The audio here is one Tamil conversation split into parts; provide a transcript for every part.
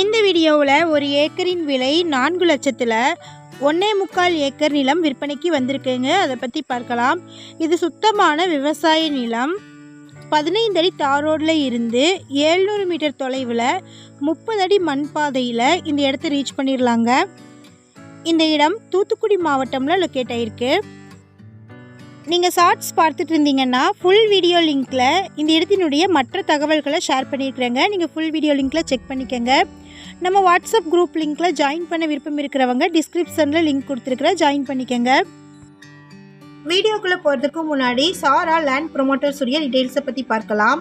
இந்த வீடியோவில் ஒரு ஏக்கரின் விலை நான்கு லட்சத்தில் ஒன்றே முக்கால் ஏக்கர் நிலம் விற்பனைக்கு வந்திருக்குங்க. அதை பற்றி பார்க்கலாம். இது சுத்தமான விவசாய நிலம். பதினைந்து அடி தார் இருந்து ஏழ்நூறு மீட்டர் தொலைவில் முப்பது அடி மண் பாதையில் இந்த இடத்த ரீச் பண்ணிடலாங்க இந்த இடம் தூத்துக்குடி மாவட்டம்ல லொக்கேட் ஆகிருக்கு நீங்கள் ஷார்ட்ஸ் பார்த்துட்டு இருந்தீங்கன்னா ஃபுல் வீடியோ லிங்க்கில் இந்த இடத்தினுடைய மற்ற தகவல்களை ஷேர் பண்ணியிருக்கிறேங்க. நீங்கள் ஃபுல் வீடியோ லிங்க்கில் செக் பண்ணிக்கோங்க. நம்ம வாட்ஸ்அப் குரூப் லிங்க்கில் ஜாயின் பண்ண விருப்பம் இருக்கிறவங்க டிஸ்கிரிப்ஷனில் லிங்க் கொடுத்துருக்குற ஜாயின் பண்ணிக்கோங்க. வீடியோக்குள்ளே போகிறதுக்கு முன்னாடி சாரா லேண்ட் ப்ரொமோட்டர்ஸ் உடைய டீட்டெயில்ஸை பற்றி பார்க்கலாம்.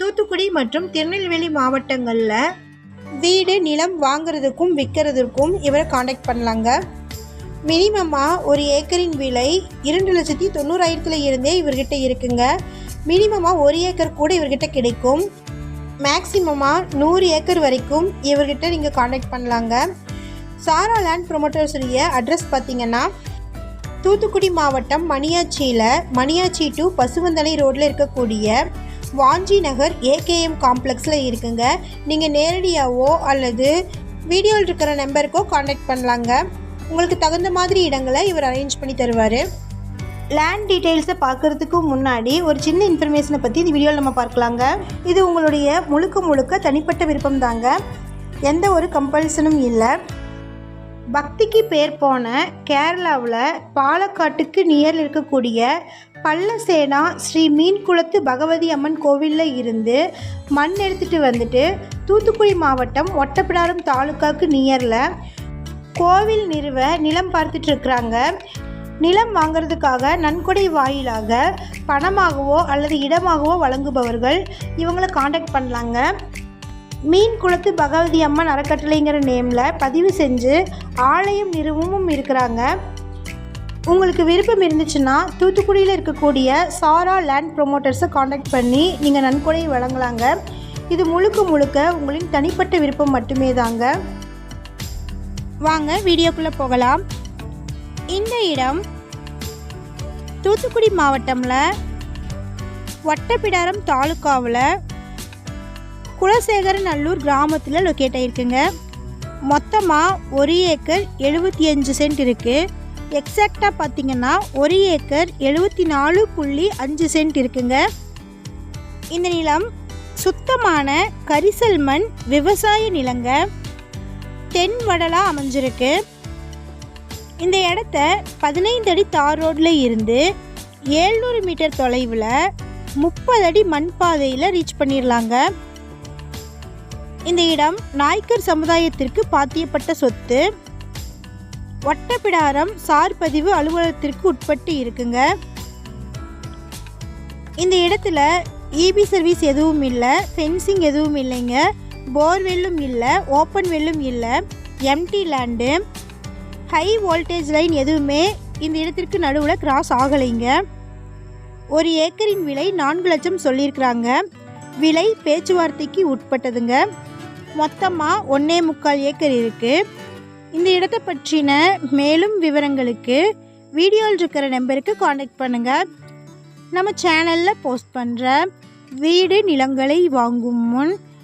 தூத்துக்குடி மற்றும் திருநெல்வேலி மாவட்டங்களில் வீடு நிலம் வாங்குறதுக்கும் விற்கிறதுக்கும் இவரை காண்டாக்ட் பண்ணலாங்க. மினிமமாக ஒரு ஏக்கரின் விலை இரண்டு லட்சத்தி தொண்ணூறாயிரத்துல இருந்தே இவர்கிட்ட இருக்குங்க. மினிமமாக ஒரு ஏக்கர் கூட இவர்கிட்ட கிடைக்கும். மேக்ஸிமமாக நூறு ஏக்கர் வரைக்கும் இவர்கிட்ட நீங்கள் காண்டாக்ட் பண்ணலாங்க. சாரா லேண்ட் ப்ரொமோட்டர்ஸுடைய அட்ரஸ் பார்த்தீங்கன்னா தூத்துக்குடி மாவட்டம் மணியாச்சியில் மணியாச்சி டு பசுவந்தனை ரோட்டில் இருக்கக்கூடிய வாஞ்சி நகர் ஏகேஎம் காம்ப்ளெக்ஸில் இருக்குங்க. நீங்கள் நேரடியாகவோ அல்லது வீடியோவில் இருக்கிற நம்பருக்கோ காண்டாக்ட் பண்ணலாங்க. உங்களுக்கு தகுந்த மாதிரி இடங்களை இவர் அரேஞ்ச் பண்ணி தருவார். லேண்ட் டீட்டெயில்ஸை பார்க்குறதுக்கு முன்னாடி ஒரு சின்ன இன்ஃபர்மேஷனை பற்றி இந்த வீடியோவில் நம்ம பார்க்கலாங்க. இது உங்களுடைய முழுக்க முழுக்க தனிப்பட்ட விருப்பம் தாங்க எந்த ஒரு கம்பல்சனும் இல்லை. பக்திக்கு பேர் போன கேரளாவில் பாலக்காட்டுக்கு நியரில் இருக்கக்கூடிய பல்லசேனா ஸ்ரீ மீன்குளத்து பகவதி அம்மன் கோவிலில் இருந்து மண் எடுத்துகிட்டு வந்துட்டு தூத்துக்குடி மாவட்டம் ஒட்டப்பிடாரம் தாலுக்காவுக்கு நியரில் கோவில் நிறுவ நிலம் பார்த்துட்டு இருக்கிறாங்க நிலம் வாங்குறதுக்காக நன்கொடை வாயிலாக பணமாகவோ அல்லது இடமாகவோ வழங்குபவர்கள் இவங்களை காண்டாக்ட் பண்ணலாங்க. மீன் குளத்து பகவதி அம்மன் அறக்கட்டளைங்கிற நேமில் பதிவு செஞ்சு ஆலயம் நிறுவமும் இருக்கிறாங்க. உங்களுக்கு விருப்பம் இருந்துச்சுன்னா தூத்துக்குடியில் இருக்கக்கூடிய சாரா லேண்ட் ப்ரொமோட்டர்ஸை காண்டாக்ட் பண்ணி நீங்கள் நன்கொடை வழங்கலாங்க. இது முழுக்க முழுக்க உங்களின் தனிப்பட்ட விருப்பம் மட்டுமே தாங்க வாங்க வீடியோக்குள்ளே போகலாம். இந்த இடம் தூத்துக்குடி மாவட்டமில் வட்டப்பிடாரம் தாலுக்காவில் குலசேகரநல்லூர் கிராமத்தில் லொக்கேட் ஆகிருக்குங்க மொத்தமாக ஒரு ஏக்கர் எழுபத்தி அஞ்சு சென்ட் இருக்குது எக்ஸாக்டாக பார்த்தீங்கன்னா ஒரு ஏக்கர் எழுபத்தி நாலு புள்ளி அஞ்சு சென்ட் இருக்குங்க. இந்த நிலம் சுத்தமான கரிசல் மண் விவசாய நிலங்க. தென் வடலாக அமைஞ்சிருக்கு. இந்த இடத்த பதினைந்து அடி தார் ரோட்டில் இருந்து ஏழ்நூறு மீட்டர் தொலைவில் முப்பது அடி மண் பாதையில் ரீச் பண்ணிடலாங்க இந்த இடம் நாய்க்கர் சமுதாயத்திற்கு பாத்தியப்பட்ட சொத்து. ஒட்டப்பிடாரம் சார் பதிவு அலுவலகத்திற்கு உட்பட்டு இருக்குங்க. இந்த இடத்துல இபி சர்வீஸ் எதுவும் இல்லை ஃபென்சிங் எதுவும் இல்லைங்க. போர்வெல்லும் இல்லை ஓப்பன் வெல்லும் இல்லை. Empty land high voltage line எதுவுமே இந்த இடத்திற்கு நடுவில் கிராஸ் ஆகலைங்க. ஒரு ஏக்கரின் விலை நான்கு லட்சம் சொல்லியிருக்கிறாங்க. விலை பேச்சுவார்த்தைக்கு உட்பட்டதுங்க. மொத்தமாக ஒன்றே முக்கால் ஏக்கர் இருக்குது இந்த இடத்தை பற்றின மேலும் விவரங்களுக்கு வீடியோவில் இருக்கிற நம்பருக்கு காண்டாக்ட் பண்ணுங்கள் நம்ம சேனலில் போஸ்ட் பண்ணுற வீடு நிலங்களை வாங்கும் முன்